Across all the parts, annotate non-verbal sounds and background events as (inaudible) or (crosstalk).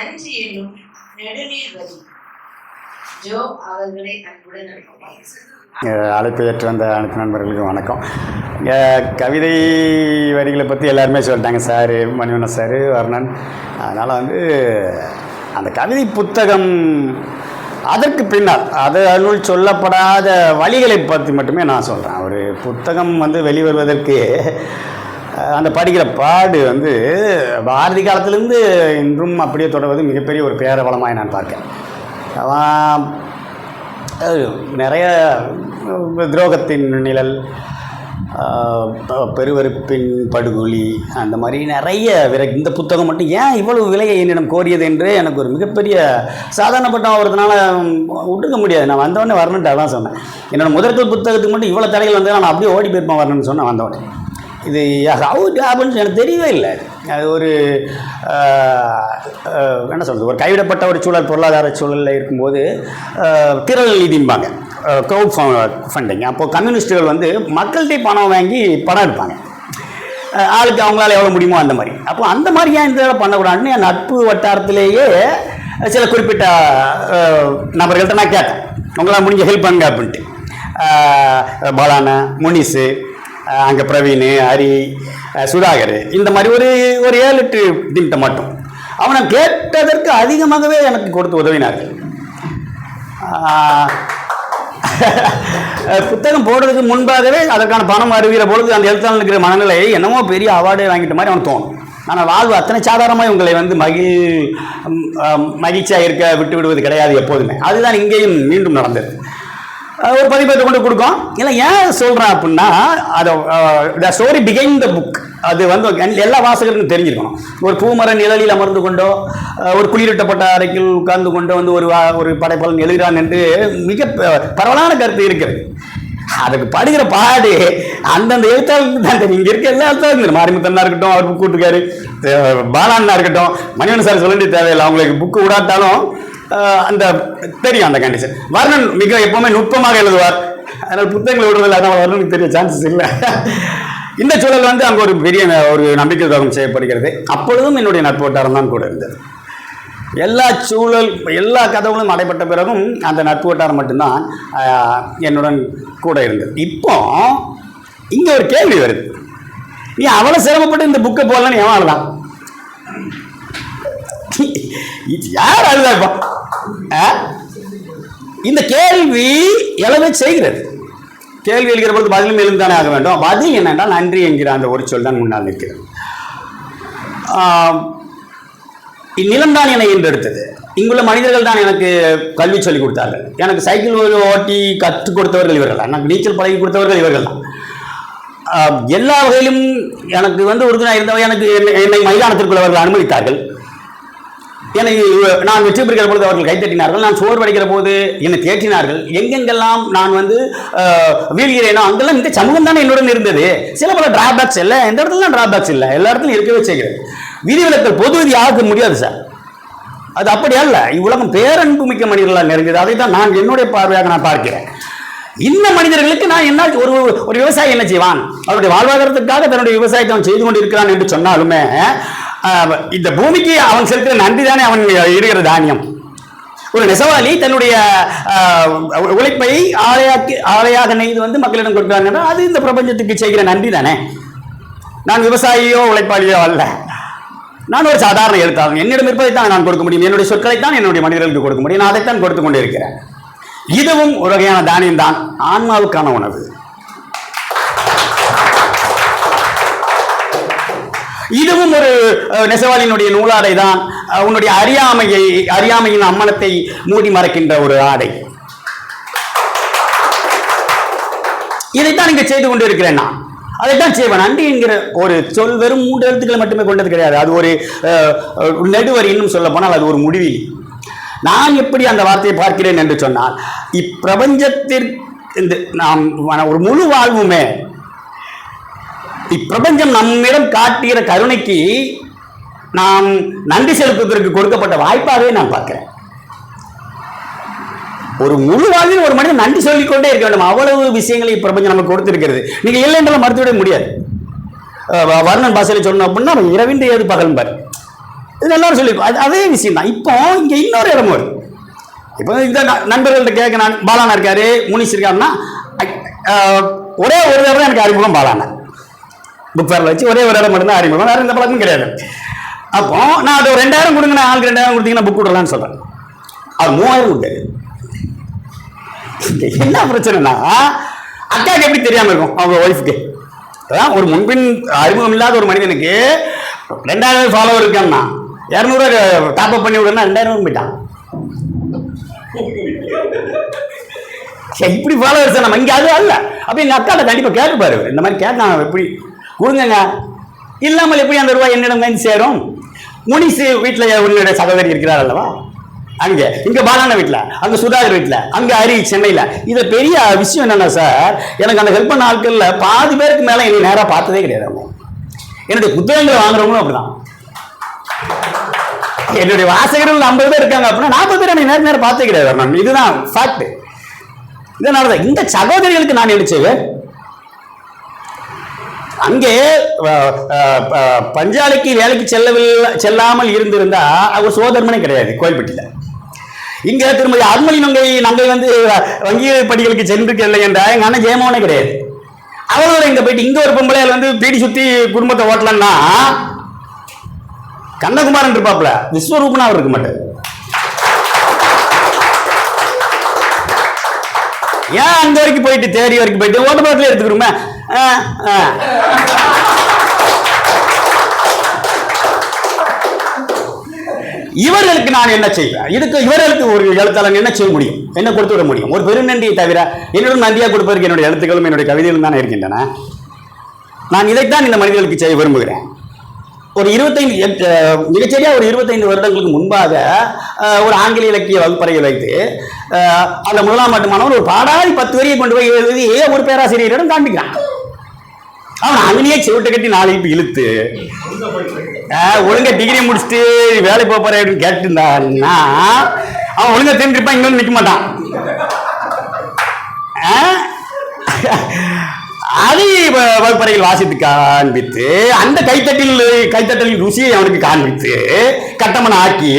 நெடுநீர்வழி Joe அவர்களை அன்புடன் அழைப்பு ஏற்று வந்த அனைத்து நண்பர்களுக்கும் வணக்கம். கவிதை வரிகளை பற்றி எல்லாருமே சொல்லிட்டாங்க சார் மணிவண்ணன் சார் வர்ணன். அதனால் வந்து அந்த கவிதை புத்தகம் அதற்கு பின்னால் அது அனுள் சொல்லப்படாத வழிகளை பற்றி மட்டுமே நான் சொல்கிறேன் ஒரு புத்தகம் வந்து வெளிவருவதற்கு அந்த படிக்கிற பாடு வந்து பாரதி காலத்திலேருந்து இன்றும் அப்படியே தொடர்வது மிகப்பெரிய ஒரு பேரவளமாக நான் பார்க்கேன் அவன் நிறைய துரோகத்தின் நிழல் ஆஹ் பெருவெறுப்பின் படுகொலி அந்த மாதிரி நிறைய விர இந்த புத்தகம் மட்டும் ஏன் இவ்வளவு விலையை என்னிடம் கோரியது என்று எனக்கு ஒரு மிகப்பெரிய சாதாரணப்பட்ட ஒருத்தனால விட்டுக்க முடியாது. நான் வந்தவொடனே வரணுன்ட்டு அதான் சொன்னேன். என்னோட முதற்கல் புத்தகத்துக்கு மட்டும் இவ்வளோ தடைகள் வந்து நான் அப்படியே ஓடி போயிருப்பேன் வரணும்னு சொன்னேன் வந்தவொடனே. இது ஹவு ஹேப்பன்ஸ் எனக்கு தெரியவே இல்லை. அது ஒரு என்ன சொல்கிறது ஒரு கைவிடப்பட்ட ஒரு சூழல் பொருளாதார சூழலில் இருக்கும்போது திரள் நிதிம்பாங்க. க்ரௌட் ஃபண்டிங் அப்போது கம்யூனிஸ்ட்டுகள் வந்து மக்கள்கிட்ட பணம் வாங்கி படம் எடுப்பாங்க. ஆளுக்கு அவங்களால எவ்வளோ முடியுமோ அந்த மாதிரி. அப்போ அந்த மாதிரி ஏன் இந்த பண்ணக்கூடாதுன்னு என் நட்பு வட்டாரத்திலேயே சில குறிப்பிட்ட நபர்கள்ட்ட நான் கேட்டேன். உங்களால் முடிஞ்ச ஹெல்ப் பண்ணுங்க அப்படின்ட்டு. ஆஹ், பாலான முனிஸு அங்கே பிரவீன் ஹரி சுதாகர் இந்த மாதிரி ஒரு ஒரு ஏழு எட்டு டீம்கிட்ட மட்டும். அவனை கேட்டதற்கு அதிகமாகவே எனக்கு கொடுத்து உதவினார்கள் புத்தகம் போடுறதுக்கு முன்பாகவே அதற்கான பணம் அறிவிக்கிற பொழுது அந்த எழுத்தாளர் இருக்கிற மனநிலை என்னமோ பெரிய அவார்டே வாங்கிட்ட மாதிரி அவனுக்கு தோணும். ஆனால் வாழ்வு அத்தனை சாதாரணமாக உங்களை வந்து மகிழ் மகிழ்ச்சியாக இருக்க விட்டு விடுவது கிடையாது எப்போதுமே. அதுதான் இங்கேயும் மீண்டும் நடந்தது. ஒரு பதிப்பத்தை கொண்டு கொடுக்கும். இல்லை ஏன் சொல்கிறேன் அப்படின்னா அதை த ஸ்டோரி பிகைன் த புக் அது வந்து எல்லா வாசகருக்கும் தெரிஞ்சிருக்கணும். ஒரு பூமர நிழலில் அமர்ந்து கொண்டோ ஒரு குளிரூட்டப்பட்ட அறைக்குள் உட்கார்ந்து கொண்டோ வந்து ஒரு வா- ஒரு படைப்பாளன் எழுதுகிறான் என்று மிக பரவலான கருத்து இருக்கிறது. அதுக்கு படுகிற பாடு அந்தந்த எழுத்தாளருக்கு தான் தெரியும். இங்கே இருக்க எல்லா எழுத்தாளரும் மாரிமுத்தன்னா இருக்கட்டும் அவர் புக் விட்டுருக்காரு பாலாண்ணா இருக்கட்டும் மணிவன் சார் சொல்ல வேண்டிய தேவையில்லை. அவங்களுக்கு புக்கு விடாட்டாலும் அந்த தெரியும் அந்த கண்டிஷன் வர்ணன் மிக எப்பவுமே நுட்பமாக எழுதுவார். அதனால் புத்தகங்களை விடுறதில்ல அதனால் வர்ணனுக்கு தெரிய சான்சஸ் இல்லை. இந்த சூழல் வந்து அங்கே ஒரு பெரிய ஒரு நம்பிக்கை துரோகம் செய்யப்படுகிறது. அப்பொழுதும் என்னுடைய நட்பு வட்டாரம் தான் கூட இருந்தது. எல்லா சூழல் எல்லா கதவுகளும் அடைப்பட்ட பிறகும் அந்த நட்பு வட்டாரம் மட்டும்தான் என்னுடன் கூட இருந்தது. இப்போ இங்கே ஒரு கேள்வி வருது. நீ அவ்வளோ சிரமப்பட்டு இந்த புக்கை போடலன்னு எவன் அழுதான் யார் அழுதா இப்போ? இந்த கேள்வி எழவே செய்கிறது. கேள்வி எழுகிற பொழுது பதிலும் எழுந்தானே ஆக வேண்டும். பதில் என்னென்றால் நன்றி என்கிற அந்த ஒரு சொல் தான் முன்னால் நிற்கிறது. இந்நிலம் தான் என்னை ஈன்றெடுத்தது இங்குள்ள மனிதர்கள் தான் எனக்கு கல்வி சொல்லிக் கொடுத்தார்கள். எனக்கு சைக்கிள் ஓட்டி கற்றுக் கொடுத்தவர்கள் இவர்கள் தான். எனக்கு நீச்சல் பழகி கொடுத்தவர்கள் இவர்கள் தான். எல்லா வகையிலும் எனக்கு வந்து உறுதுணை இருந்தவங்க எனக்கு என்னை- என்னை அவர்கள் அனுமதித்தார்கள். என்னை நான் வெற்றி பெறுகிற பொழுது அவர்கள் கைத்தட்டினார்கள் நான் சோறு வடிக்கிற போது என்னை தேற்றினார்கள். எங்கெங்கெல்லாம் நான் வந்து வீழ்கிறேனோ அங்கெல்லாம் இந்த சமூகம் தானே என்னுடன் இருந்தது. சில பல டிராபேக்ஸ் இல்லை. எந்த இடத்துல டிராபேக்ஸ் இல்லை? எல்லா இடத்துலையும் இருக்கவே செய்கிறது. விதிவிலக்கல் பொது விதி ஆக முடியாது சார் அது அப்படி அல்ல. இவ்வுலகம் பேரன்பு மிக்க மனிதர்களால் நிறைந்தது. அதை தான் நான் என்னுடைய பார்வையாக நான் பார்க்கிறேன். இந்த மனிதர்களுக்கு நான் என்ன ஒரு ஒரு விவசாயி என்ன செய்வான்? அவருடைய வாழ்வாதாரத்துக்காக தன்னுடைய விவசாயத்தை அவன் செய்து கொண்டு இருக்கிறான் என்று சொன்னாலுமே இந்த பூமிக்கு அவன் செலுத்தின நன்றி தானே அவன் இருக்கிற தானியம். ஒரு நெசவாளி தன்னுடைய உழைப்பை ஆலையாக்கி ஆலையாக நெய்து வந்து மக்களிடம் கொடுக்குறாங்க அது இந்த பிரபஞ்சத்துக்கு செய்கிற நன்றி தானே. நான் விவசாயியோ உழைப்பாளியோ அல்ல. நான் ஒரு சாதாரண எழுத்தாளன். என்னிடம் இருப்பதை தான் நான் கொடுக்க முடியும். என்னுடைய சொற்களை தான் என்னுடைய மனிதர்களுக்கு கொடுக்க முடியும். நான் அதைத்தான் கொடுத்து கொண்டே இருக்கிறேன் இதுவும் ஒரு வகையான தானியம் தான் ஆன்மாவுக்கான உணவு. இதுவும் ஒரு நெசவாளியினுடைய நூலாடை தான் உன்னுடைய அறியாமையை அறியாமையின் அம்மனத்தை மூடி மறைக்கின்ற ஒரு ஆடை. இதைத்தான் இங்க செய்து கொண்டு இருக்கிறேன் நான். அதைத்தான் செய்வேன். நன்றி என்கிற ஒரு சொல் வெறும் மூன்று எழுத்துக்களை மட்டுமே கொண்டது கிடையாது. அது ஒரு அஹ், இன்னும் சொல்ல போனால் அது ஒரு முடிவி நான் எப்படி அந்த வார்த்தையை பார்க்கிறேன் என்று சொன்னால் இப்பிரபஞ்சத்திற்கு இந்த நாம் ஒரு முழு வாழ்வுமே இப்பிரபஞ்சம் நம்மிடம் காட்டுகிற கருணைக்கு நாம் நன்றி செலுத்துவதற்கு கொடுக்கப்பட்ட வாய்ப்பாகவே நான் பார்க்கிறேன். ஒரு முழு வாழ்வில் ஒரு மனிதன் நன்றி சொல்லிக்கொண்டே இருக்க வேண்டும். அவ்வளவு விஷயங்களை இப்பிரபஞ்சம் நமக்கு கொடுத்திருக்கிறது. நீங்க இல்லை என்றாலும் மறுத்துவிட முடியாது. வ- வர்ணன் பாசையில் சொன்னோம் அப்படின்னா அவன் இரவின்றி ஏது பகல்பார் இது எல்லாரும் சொல்லியிருக்கோம் அது அதே விஷயம் தான். இப்போ இங்கே இன்னொரு இடம் வருது. இப்போ இந்த ந- நண்பர்கள்ட்ட கேட்க நான் பாலானா இருக்காரு முனிஷ் இருக்காருன்னா ஒரே ஒரு தடவை எனக்கு அறிமுகம் பாலானா. புக் ஃபேரில் வச்சு ஒரே ஒரு இடம் மட்டும்தான் அறிமுகம். வேறு எந்த பழக்கமும் கிடையாது. அப்போ நான் அது ஒரு ரெண்டாயிரம் கொடுங்க ஆளுக்கு ரெண்டாயிரம் கொடுத்தீங்கன்னா புக் விடலான்னு சொல்கிறேன் அது மூவாயிரம் கொடுக்காது என்ன பிரச்சனைனா அக்காவுக்கு எப்படி தெரியாமல் இருக்கும் அவங்க ஒய்ஃப்க்கு அதான் ஒரு முன்பின் அறிமுகம் இல்லாத ஒரு மனிதனுக்கு ரெண்டாயிரம் ஃபாலோவர் இருக்கான்னா இரநூறுவா டாப் அப் பண்ணி விடனா ரெண்டாயிரம் போயிட்டான். சரி, இப்படி ஃபாலோவர்ஸ் நம்ம இங்கே அது அல்ல. அப்போ எங்கள் அக்காட்ட கண்டிப்பாக கேட்டுப்பாரு இந்த மாதிரி கேட்டான் எப்படி கொடுங்கங்க இல்லாமல் எப்படி அந்த ரூபாய் என்னிடம் வந்து சேரும்? முனிசு வீட்டில் உன்னுடைய சகோதரி இருக்கிறார் அல்லவா? அங்கே இங்கே பாலான வீட்டில் அங்கே சுதாகர் வீட்டில் அங்கே ஹரி சென்னையில். இது பெரிய விஷயம் என்னென்னா சார் எனக்கு அந்த ஹெல்ப் பண்ண ஆட்களில் பாதி பேருக்கு மேலே என்னை நேராக பார்த்ததே கிடையாது அவங்க. என்னுடைய புத்தகங்களை வாங்குறவங்களும் அப்படிதான். என்னுடைய வாசகர்கள் ஐம்பது பேர் இருக்காங்க அப்படின்னா நாற்பது பேர் என்னை நேரம் நேரம் பார்த்தே கிடையாது. மேம் இதுதான் ஃபேக்ட் இதனால தான் இந்த சகோதரிகளுக்கு நான் என்ன செய்வேன்? அங்கே பஞ்சாலைக்கு வேலைக்கு செல்லவில்லை செல்லாமல் இருந்திருந்தா அவர் சோதர்மனே கிடையாது கோயில்பட்டியில். இங்கே திருமதி அருமலி நங்கை நங்கை வந்து வங்கி படிகளுக்கு சென்றிருக்கவில்லை என்றால் எங்கள் அண்ணன் ஜெயமோனே கிடையாது. அவரோட இங்கே போயிட்டு இங்கே ஒரு பொம்பளையால் வந்து பீடி சுற்றி குடும்பத்தை ஓட்டலன்னா கண்ணகுமாரன் இருப்பாப்ல விஸ்வரூபனா அவர் இருக்க மாட்டார். ஏன் அந்த வரைக்கும் போயிட்டு தேரி வரைக்கும் போயிட்டு ஓட்ட எடுத்துக்கிறோமே? (laughs) இவர்களுக்கு நான் என்ன செய்வேன்? இதுக்கு இவர்களுக்கு ஒரு எழுத்தாளர் என்ன செய்ய முடியும்? என்ன கொடுத்து விட முடியும்? ஒரு பெருநன்றியை தவிர என்னிடம் நன்றியாக கொடுப்பதற்கு என்னுடைய எழுத்துக்களும் என்னுடைய கவிதைகளும் தானே இருக்கின்றன. நான் இதைத்தான் இந்த மனிதர்களுக்கு செய்ய விரும்புகிறேன். ஒரு இருபத்தைந்து மிகச்சரியாக ஒரு இருபத்தைந்து வருடங்களுக்கு முன்பாக ஒரு ஆங்கில இலக்கிய வகுப்பறையை வைத்து அந்த முதலாம் ஆண்டு மாணவர் ஒரு பாடாதி பத்து வரியை கொண்டு போய் எழுதி ஒரு பேராசிரியரிடம் காண்பிக்கிறான். அவன் அங்கேயே செவிட்டு கட்டி நாளைக்கு இப்போ இழுத்து. ஒழுங்கா டிகிரி முடிச்சுட்டு வேலை போக அப்படின்னு கேட்டுருந்தான்னா அவன் ஒழுங்கா தெரிஞ்சிருப்பான் இங்கே வந்து நிற்க மாட்டான். அதை வகுப்பறையில் வாசித்து காண்பித்து அந்த கைத்தட்டில் கைத்தட்டலின் ருசியை அவனுக்கு காண்பித்து கட்டமன் ஆக்கி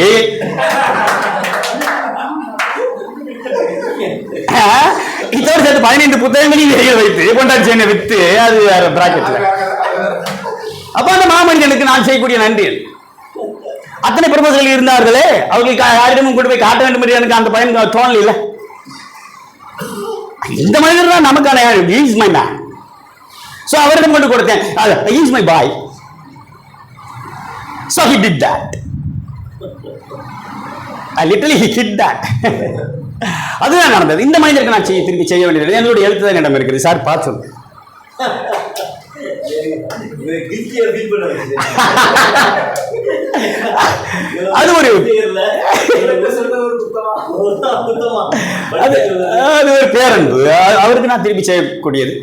இதோடு சேர்த்து பதினைந்து புத்தகங்களையும் வெளியே வைத்து கொண்டாடி சென்னை வித்து அது வேற பிராக்கெட்ல அப்ப அந்த மாமனிதனுக்கு நான் செய்யக்கூடிய நன்றி. அத்தனை பிரபோசல்கள் இருந்தார்களே அவர்களுக்கு யாரிடமும் கொண்டு போய் காட்ட வேண்டும் என்று எனக்கு அந்த பயன் தோணல இல்ல. இந்த மனிதர் தான் நமக்கான இஸ் மை மேன் ஸோ அவரிடம் கொண்டு கொடுத்தேன். Is my boy so he did that literally he hit that அதுதான் நடந்தது. இந்த மனிதருக்கு நான் செய்ய திருப்பி செய்ய வேண்டியது என்னுடைய எழுத்து தான் இடம் இருக்குது. சார் பார்த்து சொல்லுங்க அது ஒரு- அது ஒரு பேரன்பு. அவருக்கு நான் திருப்பி செய்யக்கூடியது.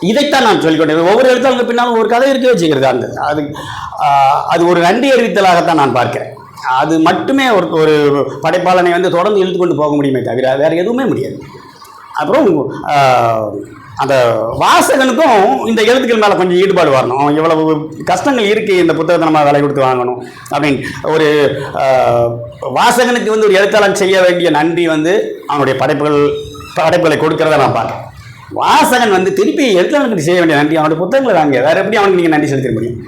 இதைத்தான் நான் சொல்லிக்கொண்டேன் ஒவ்வொரு எழுத்தாளருக்கு பின்னாலும் ஒரு கதை இருக்க வச்சுக்கிறது அந்த அது அது ஒரு நன்றி அறிவித்தலாகத்தான் நான் பார்க்கிறேன். அது மட்டுமே ஒரு ஒரு படைப்பாளனை வந்து தொடர்ந்து இழுத்து கொண்டு போக முடியுமே தவிர வேற எதுவுமே முடியாது. அப்புறம் அந்த வாசகனுக்கும் இந்த எழுத்துக்கள் மேலே கொஞ்சம் ஈடுபாடு வரணும். இவ்வளவு கஷ்டங்கள் இருக்குது இந்த புத்தகத்தை நம்ம விலை கொடுத்து வாங்கணும் அப்படின்னு. ஒரு வாசகனுக்கு வந்து ஒரு எழுத்தாளன் செய்ய வேண்டிய நன்றி வந்து அவனுடைய படைப்புகள் படைப்புகளை கொடுக்கறத நான் பார்க்குறேன். வாசகன் வந்து திருப்பி எழுத்தாளனுக்கு செய்ய வேண்டிய நன்றி அவனுடைய புத்தகங்களை வாங்க வேறு எப்படி அவனுக்கு நீங்கள் நன்றி செலுத்த முடியும்?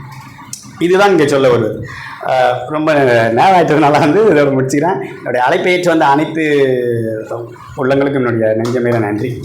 இதுதான் இங்கே சொல்ல வருது ரொம்ப நேரம் ஆயிட்டதுனால வந்து இதோட முடிச்சுக்கிறேன். என்னுடைய அழைப்பை ஏற்று வந்த அனைத்து உள்ளங்களுக்கும் என்னுடைய நெஞ்சமேல நன்றி.